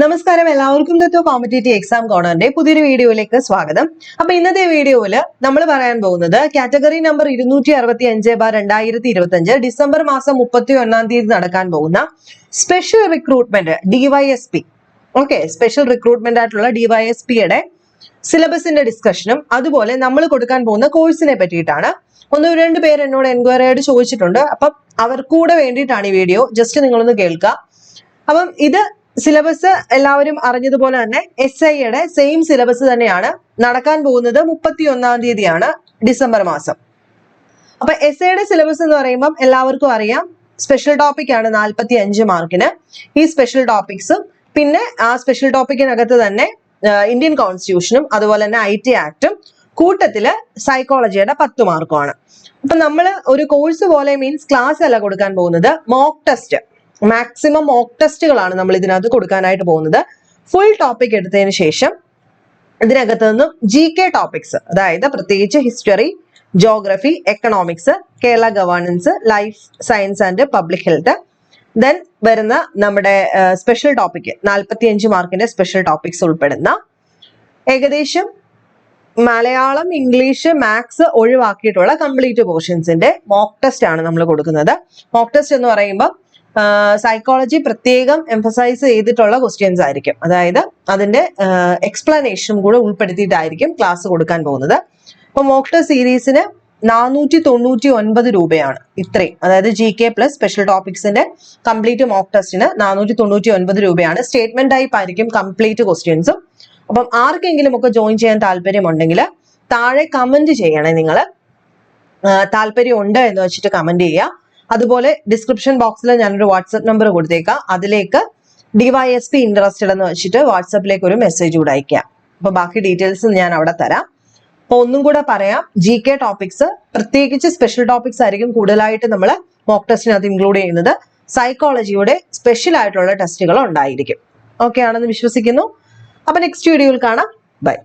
നമസ്കാരം. എല്ലാവർക്കും തത്വ competitive exam കോണറിന്റെ പുതിയൊരു വീഡിയോയിലേക്ക് സ്വാഗതം. അപ്പൊ ഇന്നത്തെ വീഡിയോയിൽ നമ്മൾ പറയാൻ പോകുന്നത് കാറ്റഗറി നമ്പർ ഇരുന്നൂറ്റി അറുപത്തി അഞ്ച് ബാർ രണ്ടായിരത്തി ഇരുപത്തി അഞ്ച് ഡിസംബർ മാസം മുപ്പത്തി ഒന്നാം തീയതി നടക്കാൻ പോകുന്ന special recruitment DYSP okay special recruitment ആയിട്ടുള്ള ഡിവൈഎസ്പിയുടെ സിലബസിന്റെ ഡിസ്കഷനും അതുപോലെ നമ്മൾ കൊടുക്കാൻ പോകുന്ന കോഴ്സിനെ പറ്റിയിട്ടാണ്. ഒന്ന് രണ്ട് പേര് എന്നോട് എൻക്വയറി ആയിട്ട് ചോദിച്ചിട്ടുണ്ട്. അപ്പം അവർക്കൂടെ വേണ്ടിയിട്ടാണ് ഈ വീഡിയോ. ജസ്റ്റ് നിങ്ങളൊന്ന് കേൾക്കുക അപ്പം ഇത് സിലബസ് എല്ലാവരും അറിഞ്ഞതുപോലെ തന്നെ എസ് ഐയുടെ സെയിം സിലബസ് തന്നെയാണ് നടക്കാൻ പോകുന്നത് മുപ്പത്തി ഒന്നാം തീയതിയാണ് ഡിസംബർ മാസം. അപ്പൊ എസ് ഐയുടെ സിലബസ് എന്ന് പറയുമ്പം എല്ലാവർക്കും അറിയാം സ്പെഷ്യൽ ടോപ്പിക് ആണ് നാൽപ്പത്തി അഞ്ച് മാർക്കിന് ഈ സ്പെഷ്യൽ ടോപ്പിക്സും പിന്നെ ആ സ്പെഷ്യൽ ടോപ്പിക്കിനകത്ത് തന്നെ ഇന്ത്യൻ കോൺസ്റ്റിറ്റ്യൂഷനും അതുപോലെ തന്നെ ഐ ടി ആക്ടും കൂട്ടത്തിൽ സൈക്കോളജിയുടെ പത്ത് മാർക്കുമാണ് അപ്പൊ നമ്മൾ ഒരു കോഴ്സ് പോലെ മീൻസ് ക്ലാസ് അല്ല കൊടുക്കാൻ പോകുന്നത് മോക്ക് ടെസ്റ്റ് മാക്സിമം മോക്ക് ടെസ്റ്റുകളാണ് നമ്മൾ ഇതിനകത്ത് കൊടുക്കാനായിട്ട് പോകുന്നത്. ഫുൾ ടോപ്പിക് എടുത്തതിന് ശേഷം ഇതിനകത്ത് നിന്നും ജി കെ ടോപ്പിക്സ് അതായത് പ്രത്യേകിച്ച് history geography economics Kerala governance life science and public health then വരുന്ന നമ്മുടെ സ്പെഷ്യൽ ടോപ്പിക് നാൽപ്പത്തി അഞ്ച് മാർക്കിന്റെ സ്പെഷ്യൽ ടോപ്പിക്സ് ഉൾപ്പെടുന്ന ഏകദേശം മലയാളം ഇംഗ്ലീഷ് മാത്സ് ഒഴിവാക്കിയിട്ടുള്ള കംപ്ലീറ്റ് പോർഷൻസിന്റെ മോക്ക് ടെസ്റ്റ് ആണ് നമ്മൾ കൊടുക്കുന്നത്. മോക്ക് ടെസ്റ്റ് എന്ന് പറയുമ്പോൾ സൈക്കോളജി പ്രത്യേകം എംഫസൈസ് ചെയ്തിട്ടുള്ള ക്വസ്റ്റ്യൻസ് ആയിരിക്കും. അതായത് അതിന്റെ എക്സ്പ്ലനേഷനും കൂടെ ഉൾപ്പെടുത്തിയിട്ടായിരിക്കും ക്ലാസ് കൊടുക്കാൻ പോകുന്നത്. അപ്പൊ മോക്ക് ടെസ്റ്റ് സീരീസിന് നാനൂറ്റി തൊണ്ണൂറ്റി ഒൻപത് രൂപയാണ് ഇത്രയും. അതായത് ജി കെ പ്ലസ് സ്പെഷ്യൽ ടോപ്പിക്സിന്റെ കംപ്ലീറ്റ് മോക്ക് ടെസ്റ്റിന് നാനൂറ്റി തൊണ്ണൂറ്റി ഒൻപത് രൂപയാണ്. സ്റ്റേറ്റ്മെന്റ് ടൈപ്പ് ആയിരിക്കും കംപ്ലീറ്റ് ക്വസ്റ്റ്യൻസും അപ്പം ആർക്കെങ്കിലും ഒക്കെ ജോയിൻ ചെയ്യാൻ താല്പര്യമുണ്ടെങ്കിൽ താഴെ കമന്റ് ചെയ്യണേ നിങ്ങൾ താല്പര്യം ഉണ്ട് എന്ന് വെച്ചിട്ട് കമന്റ് ചെയ്യുക. അതുപോലെ ഡിസ്ക്രിപ്ഷൻ ബോക്സിൽ ഞാനൊരു വാട്സപ്പ് നമ്പർ കൊടുത്തേക്കാം. അതിലേക്ക് ഡിവൈഎസ്പി ഇൻട്രസ്റ്റഡ് എന്ന് വെച്ചിട്ട് വാട്സപ്പിലേക്ക് ഒരു മെസ്സേജ് കൂടെ അയക്കാം അപ്പൊ ബാക്കി ഡീറ്റെയിൽസ് ഞാൻ അവിടെ തരാം. അപ്പൊ ഒന്നും കൂടെ പറയാം. ജി കെ ടോപ്പിക്സ് പ്രത്യേകിച്ച് സ്പെഷ്യൽ ടോപ്പിക്സ് ആയിരിക്കും കൂടുതലായിട്ട് നമ്മൾ മോക്ക് ടെസ്റ്റിനകത്ത് ഇൻക്ലൂഡ് ചെയ്യുന്നത്. സൈക്കോളജിയുടെ സ്പെഷ്യൽ ആയിട്ടുള്ള ടെസ്റ്റുകൾ ഉണ്ടായിരിക്കും. ഓക്കെ ആണെന്ന് വിശ്വസിക്കുന്നു. അപ്പൊ നെക്സ്റ്റ് വീഡിയോയിൽ കാണാം. ബൈ